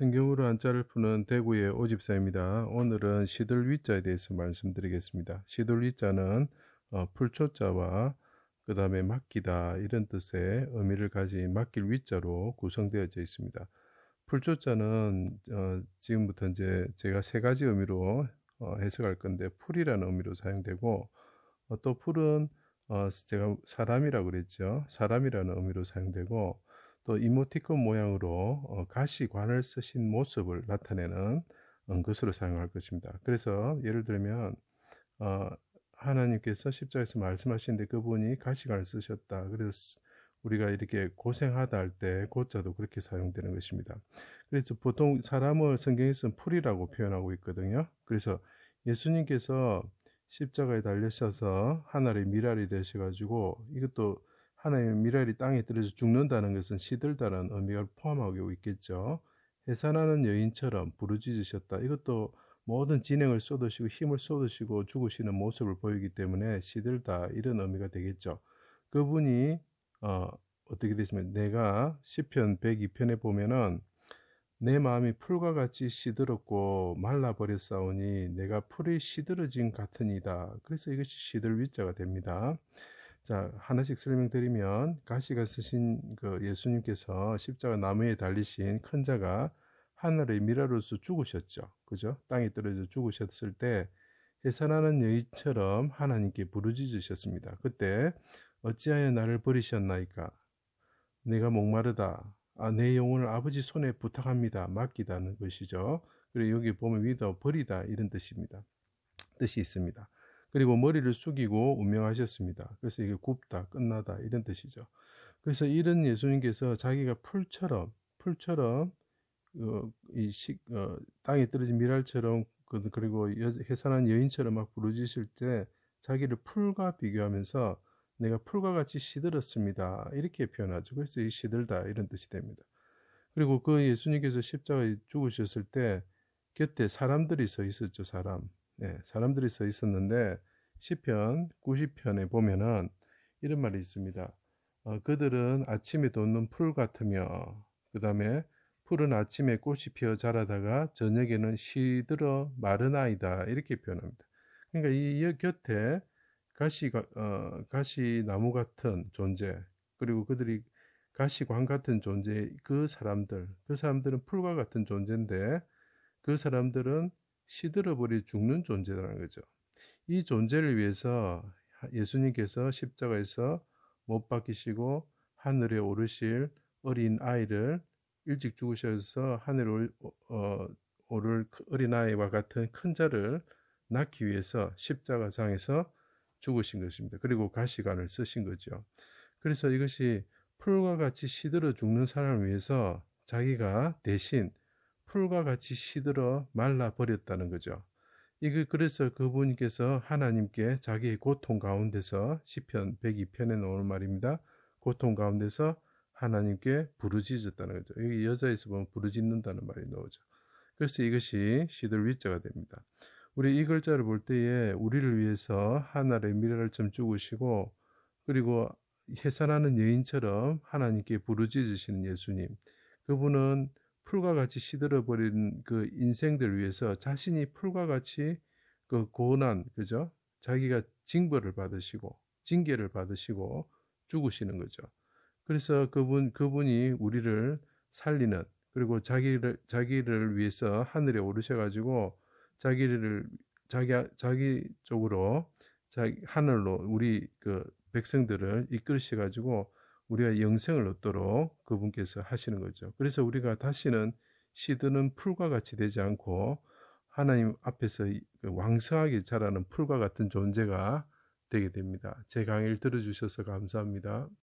성경으로 한자를 푸는 대구의 오집사입니다. 오늘은 시들 위자에 대해서 말씀드리겠습니다. 시들 위자는 어, 풀초자와 그 다음에 맡기다 이런 뜻의 의미를 가진 맡길 위자로 구성되어져 있습니다. 풀초자는 어, 지금부터 이제 제가 세 가지 의미로 어, 해석할 건데 풀이라는 의미로 사용되고 어, 또 풀은 어, 제가 사람이라고 그랬죠. 사람이라는 의미로 사용되고 또 이모티콘 모양으로 어, 가시관을 쓰신 모습을 나타내는 어, 것으로 사용할 것입니다. 그래서 예를 들면 어, 하나님께서 십자에서 말씀하시는데 그분이 가시관을 쓰셨다. 그래서 우리가 이렇게 고생하다 할 때 고자도 그렇게 사용되는 것입니다. 그래서 보통 사람을 성경에서는 풀이라고 표현하고 있거든요. 그래서 예수님께서 십자가에 달리셔서 하늘의 미랄이 되셔가지고 이것도 하나님의 미랄이 땅에 떨어져 죽는다는 것은 시들다는 의미가 포함하고 있겠죠. 해산하는 여인처럼 부르짖으셨다. 이것도 모든 진행을 쏟으시고 힘을 쏟으시고 죽으시는 모습을 보이기 때문에 시들다 이런 의미가 되겠죠. 그분이 어, 어떻게 되시면 내가 시편 102편에 보면은 내 마음이 풀과 같이 시들었고 말라버렸사오니 내가 풀이 시들어진 같으니다. 그래서 이것이 시들 위자가 됩니다. 자, 하나씩 설명드리면 가시가 쓰신 그 예수님께서 십자가 나무에 달리신 큰 자가 하늘의 미라로서 죽으셨죠. 그죠? 땅에 떨어져 죽으셨을 때 해산하는 여인처럼 하나님께 부르짖으셨습니다. 그때 어찌하여 나를 버리셨나이까? 내가 목마르다. 아, 내 영혼을 아버지 손에 부탁합니다. 맡기다는 것이죠. 그리고 여기 보면 위더 버리다 이런 뜻입니다. 뜻이 있습니다. 그리고 머리를 숙이고 운명하셨습니다. 그래서 이게 굽다, 끝나다 이런 뜻이죠. 그래서 이런 예수님께서 자기가 풀처럼 풀처럼 어, 이 식, 어, 땅에 떨어진 미랄처럼 그, 그리고 해산한 여인처럼 막 부르짖을 때 자기를 풀과 비교하면서 내가 풀과 같이 시들었습니다. 이렇게 표현하죠. 그래서 이 시들다 이런 뜻이 됩니다. 그리고 그 예수님께서 십자가에 죽으셨을 때 곁에 사람들이 서 있었죠. 사람. 네, 사람들이 서 있었는데 시편 90편에 보면은 이런 말이 있습니다. 어, 그들은 아침에 돋는 풀 같으며 그 다음에 풀은 아침에 꽃이 피어 자라다가 저녁에는 시들어 마른 아이다 이렇게 표현합니다. 그러니까 이 곁에 가시, 어, 가시 나무 같은 존재, 그리고 그들이 가시광 같은 존재, 그 사람들, 그 사람들은 풀과 같은 존재인데, 그 사람들은 시들어버리 죽는 존재라는 거죠. 이 존재를 위해서 예수님께서 십자가에서 못 박히시고 하늘에 오르실 어린 아이를 일찍 죽으셔서 하늘에 어, 오를 어린 아이와 같은 큰 자를 낳기 위해서 십자가상에서 죽으신 것입니다. 그리고 가시관을 쓰신 거죠. 그래서 이것이 풀과 같이 시들어 죽는 사람을 위해서 자기가 대신 풀과 같이 시들어 말라 버렸다는 거죠. 이거 그래서 그분께서 하나님께 자기의 고통 가운데서 시편 102편에 나오는 말입니다. 고통 가운데서 하나님께 부르짖었다는 거죠. 여기 여자에서 보면 부르짖는다는 말이 나오죠. 그래서 이것이 시들 위자가 됩니다. 우리 이 글자를 볼 때에 우리를 위해서 하늘의 미래를 좀 죽으시고 그리고 해산하는 여인처럼 하나님께 부르짖으시는 예수님. 그분은 풀과 같이 시들어 버린 그 인생들 위해서 자신이 풀과 같이 그 고난, 그죠? 자기가 징벌을 받으시고, 징계를 받으시고 죽으시는 거죠. 그래서 그분, 그분이 우리를 살리는, 그리고 자기를, 자기를 위해서 하늘에 오르셔 가지고 자기를 자기 자기 쪽으로 자기 하늘로 우리 그 백성들을 이끌으셔 가지고 우리가 영생을 얻도록 그분께서 하시는 거죠. 그래서 우리가 다시는 시드는 풀과 같이 되지 않고 하나님 앞에서 그 왕성하게 자라는 풀과 같은 존재가 되게 됩니다. 제 강의를 들어주셔서 감사합니다.